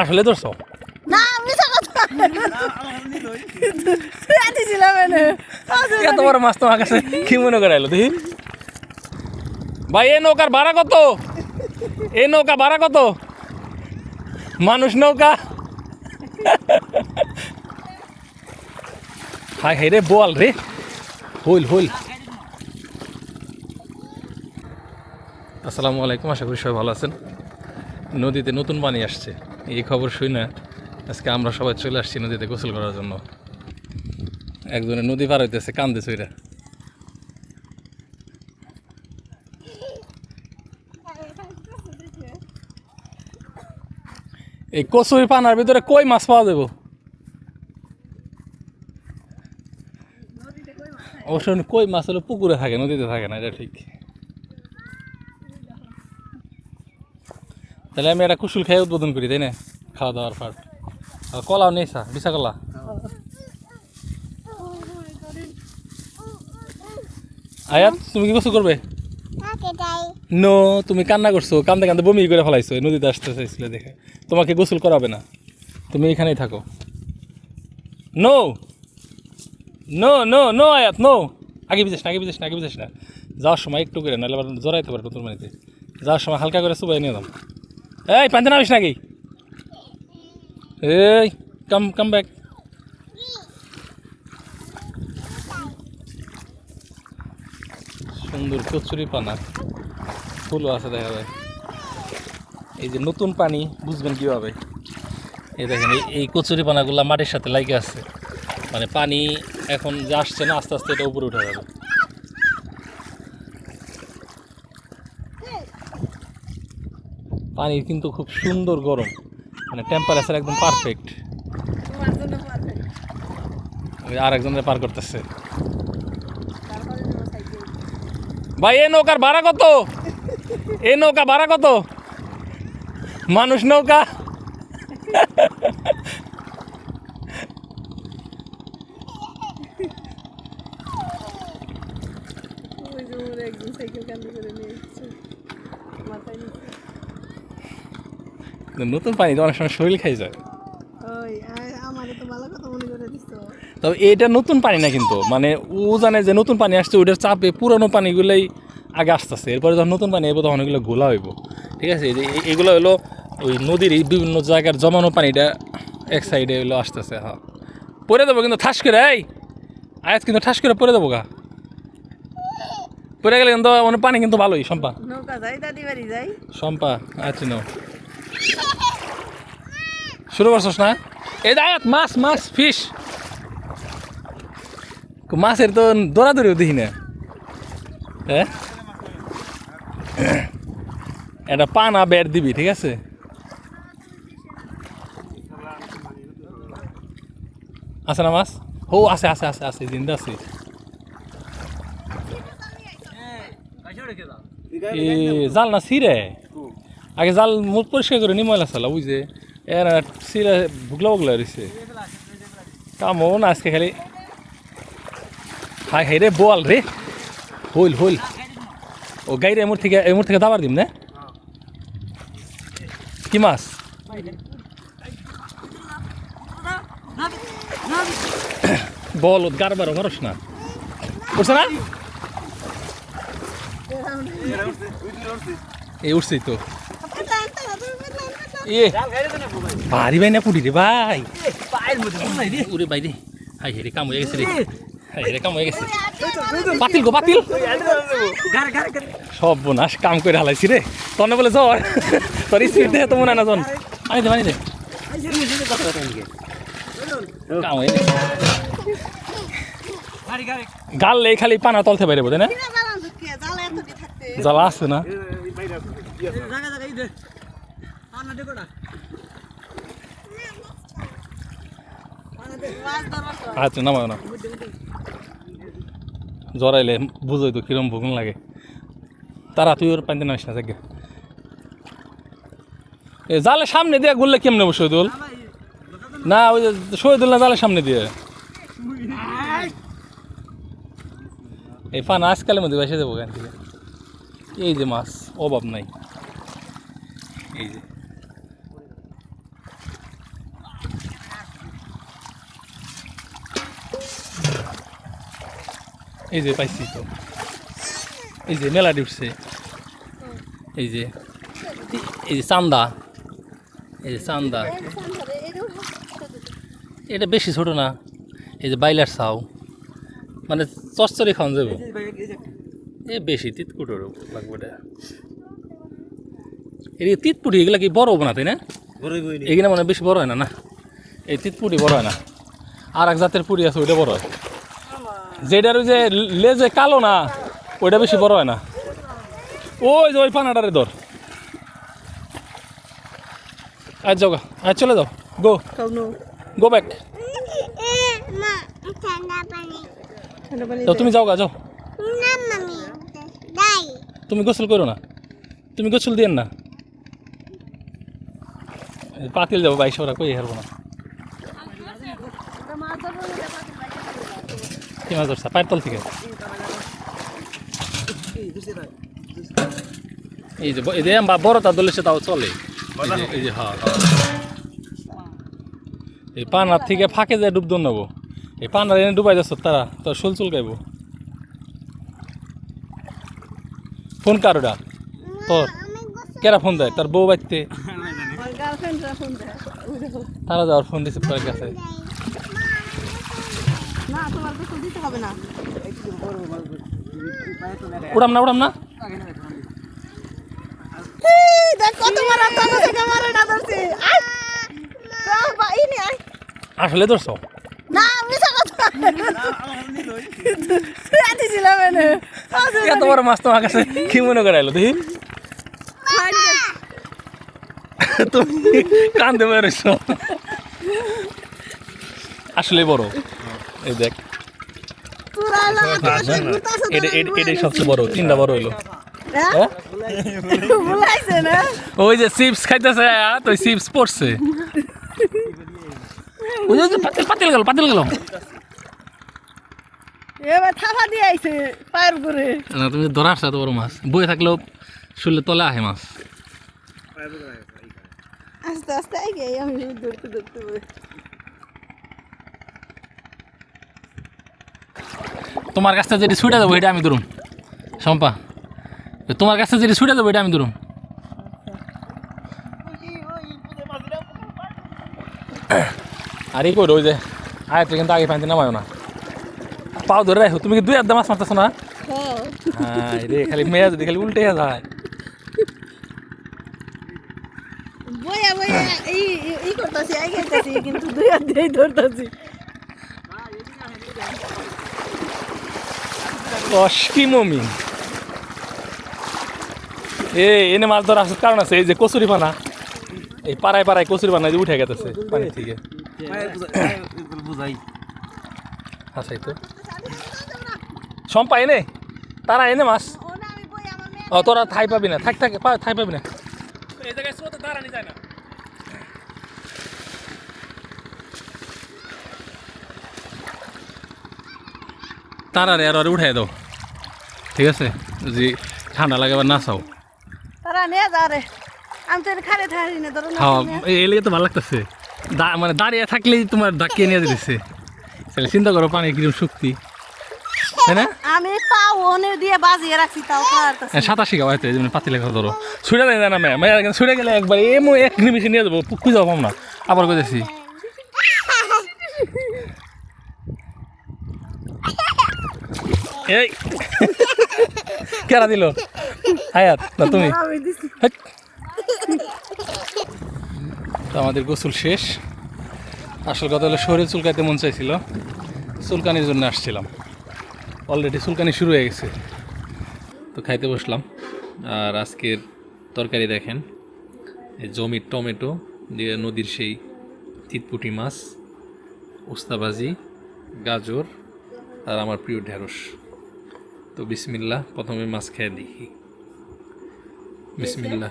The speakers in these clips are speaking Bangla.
আসলে ধরছো না মিছা কথা দিছিলাম এত বড় মাছ তোমার কাছে কি মনে করে এলো দেখি? ভাই এই নৌকার ভাড়া কত? এই নৌকা ভাড়া কত? মানুষ নৌকা। হাই হাই রে বল রে। হইল হইল। আসসালামু আলাইকুম আশা করি সবাই ভালো আছেন। নদীতে নতুন পানি আসছে। এই খবর শুই না। আজকে আমরা সবাই চলে আসছি নদীতে গোসল করার জন্য। একজনে নদী পার হইতেছে কান্দে চইরা এই কচুরি পানার ভিতরে কই মাছ পাওয়া যাব? অবশ্য কই মাছ হলো পুকুরে থাকে, নদীতে থাকে না, এটা ঠিক। তাহলে আমি একটা কুশুল খেয়ে উদ্বোধন করি, তাই না? খাওয়া দাওয়ার পর কলাও নেই সা বিশা কলা। আয়াত, তুমি কি গোসল করবে? নো, তুমি কান্না করছ, কান্দে কান্দে বমি করে ফেলাইছো নদীতে আসতে চাইছিলে দেখে। তোমাকে গোসল করাবে না। তুমি এখানেই থাকো। No! No no no, Ayat, no! আগে বিজেস না, আগে বিজেস না, আগে বিজেস না। যাওয়ার সময় একটু করে, নাহলে আবার জড়াইতে পারে নতুন মানিতে যাওয়ার সময় হালকা করে সুবাই নিয়ে দাম এই, পান্তে নামিস নাকি? এই কাম কাম ব্যাক সুন্দর কচুরি পানা। ফুলও আছে দেখা যায়। এই যে নতুন পানি, বুঝবেন কীভাবে? এই দেখেন, এই- কচুরি পানাগুলো মাটির সাথে লাগে আছে। মানে পানি এখন যে আসছে না, আস্তে আস্তে এটা উপরে উঠে যাবে। পানি কিন্তু খুব সুন্দর গরম। মানে টেম্পারেচার একদম পারফেক্ট আর একজনের পার করতেছে। ভাই এই নৌকার ভাড়া কত? এ নৌকা ভাড়া কত? মানুষ নৌকা ওই যে ওর একজন সাইকেল কান্দে করে নিয়ে এসেছে মাথায় নিচে নতুন পানি তো অনেক সময় শরীর খাই যায়। তবে এটা নতুন পানি না কিন্তু মানে ও জানে যে নতুন পানি আসছে ওটার চাপে পুরনো পানিগুলোই আগে আসতেছে। এরপরে যখন নতুন পানি এবো তখন ওগুলো গোলা হইব। ঠিক আছে? এগুলো হলো ওই নদীর বিভিন্ন জায়গার জমানো পানিটা এক সাইডে হলো আসতেছে হ্যাঁ। পরে দেবো কিন্তু ঠাস করে এই! আয়াত কিন্তু ঠাস করে পরে দেবো গা। পরে গেলে কিন্তু মানে পানি কিন্তু ভালোই শম্পা। সম্পা আচ্ছা নাও। শুরু করছস না? এই যে আয়াত মাছ মাছ ফিশ মাছের তো দৌড়াদৌড়িও দেখি না। হ্যাঁ? এটা পানা বের দিবি ঠিক আছে? আছে না মাছ? ও আছে আছে আছে আছে জিন্দা আছে। এ জাল না ছিঁড়ে? আগে জাল মুখ পরিষ্কার করে নি ময়লা সালা বুঝে এর ছিঁড়ে ভুগলা ভুগলা রয়েছে কামও না আজকে খালি। হাই হাই রে বল রে। হইল হইল। ও গাইরে, এমুর থেকে এমুর থেকে দাবার দিম না? কি মাছ? বল গারবার মারস না। উঠছে না? এই উঠছি তো। ভারী ভাই না পুটি রে ভাই। উরে ভাই রে হাই রে কাম হয়ে গেছে রে। হাই রে কাম হয়ে গেছে। বাতিল গো বাতিল। সব বোনাস কাম করে হালাইছি রে। তনে বলে জ্বর। তোর স্পিড দেখে তো মনে হয় না জন। আনি দে আনি দে। কাম হয়ে গাল লে খালি পানা তলতে বাইরে বোধ না? জ্বালা আছে না? আচ্ছা নামাও না জরাইলে বুঝোই তো কিরম ভুগুন লাগে তারা তুই ওর পানিতে নামিস না জাগে এ, জালে সামনে দিয়ে ঘুরলে কেমনে শহীদুল? না, ওই শহীদুল না জালের সামনে দিয়ে। এই পান আজকালের মধ্যে বেসে দেবো এই যে মাছ, অভাব নাই। এই যে। এই যে পাইছি তো। এই যে মেলাডি উঠছে। এই যে এই যে চান্দা। এই যে চান্দা। এটা বেশি ছোট না। এই যে বাইলার সাউ মানে চচ্চড়ি খাওয়ান যাব এ বেশি তিতকুটোর লাগবে এটা। এই তিতপুটি এগুলা কি বড় না তাই না? এগুলো মানে বেশি বড় হয় না না? এই তিতপুটি বড় হয় না। আর এক জাতের পুরি আছে ওইটা বড় হয়। যেটার ওই যে লেজে কালো না, ওইটা বেশি বড় হয় না। ওই যে ওই পানাটারে ধর। আজ যাও গা আজ চলে যাও। গো গো ব্যাক তুমি যাও গা, যাও। তুমি গোসল করো না। তুমি গোসল দিয়েন না। পাতিল যাব বাইশ ওরা কই হারবো না। কি মাছ ধরছা? পায়ের তল থেকে? এই যে এই যে বা- বড় তার দলে সে তাও চলে। এই যে- হ্যাঁ। এই পানার থেকে ফাঁকে যায় ডুব দন নেব। এই পানার এনে ডুবাই যাচ্ছ তারা তোর শুল চুলকাইব ফোন কারোটা তোর। কেরা ফোন দেয়? তার বউ বাড়তে। তারা যাওয়ার ফোন রিসিভ করার কাছে। না তোমার গোসল দিতে হবে না। উড়াম না উড়াম না। আসলে ধরছো? না মিছা কথা ছেড়ে দিছিলাম এনে। এত বড় মাছ তোমার কাছে কি মনে করে এলো দেখি? তুমি কান্দে বেরোছ আসলে বড়। এই দেখ। তোরা এলো সাথে ঘুরতাছে তো এটা এটা- এটাই সবচেয়ে বড় তিনটা বড় হইল। হ্যাঁ? হ্যাঁ? ওই যে চিপস খাইতেছে তো চিপস পড়ছে। ওই যে- পাতিল পাতিল গেল পাতিল গেল। এবার থাপা দিয়ে আইছে পায়ের উপরে। না তুমি ধরা আসছে বড় মাছ বয়ে থাকলেও শুনলে তলে আহে মাছ। আস্তে আস্তে আগে আমি ধরতে ধরতে তোমার কাছ থেকে যেটি ছুটে যাব, এটা আমি ধরুম। শম্পা, তোমার কাছ থেকে যেটি ছুটে যাব, এটা আমি ধরুম। আর এই করো ওই যে আয়ত্রে কিন্তু আগে পানিতে নামায় না। পাও ধরে রাখো, তুমি কি দুই আধা মাছ মারতেছো না? রে, খালি মেয়ে যদি খালি উল্টে যায়। বইয়া বইয়া, এই করতেছি কিন্তু দুই হাত ধরতেছি। অস্কি মমি এ এনে মাছ ধরা আসার কারণ আছে এই যে কচুরি পানা। এই পাড়ায় পাড়ায় কচুরি পানা উঠে গেছে পানি থেকে। বুঝাই আসাই তো। সম্পা এনে। তারা এনে মাছ। ও তোরা থাই পাবি না। থাক থাক থাই পাবি না। এই জায়গায় স্রোতে দাঁড়ানি যায় না। তারারে আর আরে উঠাই দাও। ঠিক আছে? যদি ঠান্ডা লাগে আবার নাচাও। তারা নিয়ে যা রে। আমি তো খারে থাকি না ধরো হ্যাঁ এলে তো ভালো লাগতেছে। দা- মানে দাঁড়িয়ে থাকলেই তোমার ডাকিয়ে নিয়ে দিতেছে। তাহলে চিন্তা করো পানি কীরকম শক্তি। তাই না? আমি পাও ওনে দিয়ে বাজিয়ে রাখছি তাও খাওয়ার হ্যাঁ, সাঁতার শিখাও হয়তো এই জন্য পাতি লেখা ধরো। ছুটে দেয় না ম্যাম। ছুটে গেলে একবার এমন এক নিমিশে নিয়ে যাব। খুঁজে পাবো না। আবার কইতেছি। এই। কেরা দিল? হায়াত না তুমি? আমাদের গোসল শেষ। আসল কথা হলো শরীর চুলকাইতে মন চাইছিল। চুলকানির জন্য আসছিলাম। অলরেডি চুলকানি শুরু হয়ে গেছে। তো খাইতে বসলাম। আর আজকের তরকারি দেখেন। এই জমির টমেটো দিয়ে নদীর সেই চিতপুটি মাছ উস্তাবাজি গাজর আর আমার প্রিয় ঢেঁড়স। তো বিসমিল্লা প্রথমে মাছ খেয়ে দেখি। বিসমিল্লা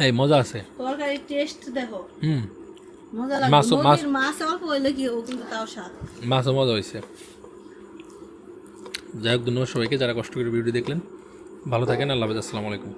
এই মজা আছে? তরকারি টেস্ট দেখো। হুম। মজা লাগে মাছও- মাছ- মাছ অল্প হইলে কি ও কিন্তু তাও স্বাদ। মাছও মজা হয়েছে যাই হোক ধন্যবাদ সবাইকে যারা কষ্ট করে ভিডিও দেখলেন। ভালো থাকেন আল্লাহ হাফেজ আসসালামু আলাইকুম।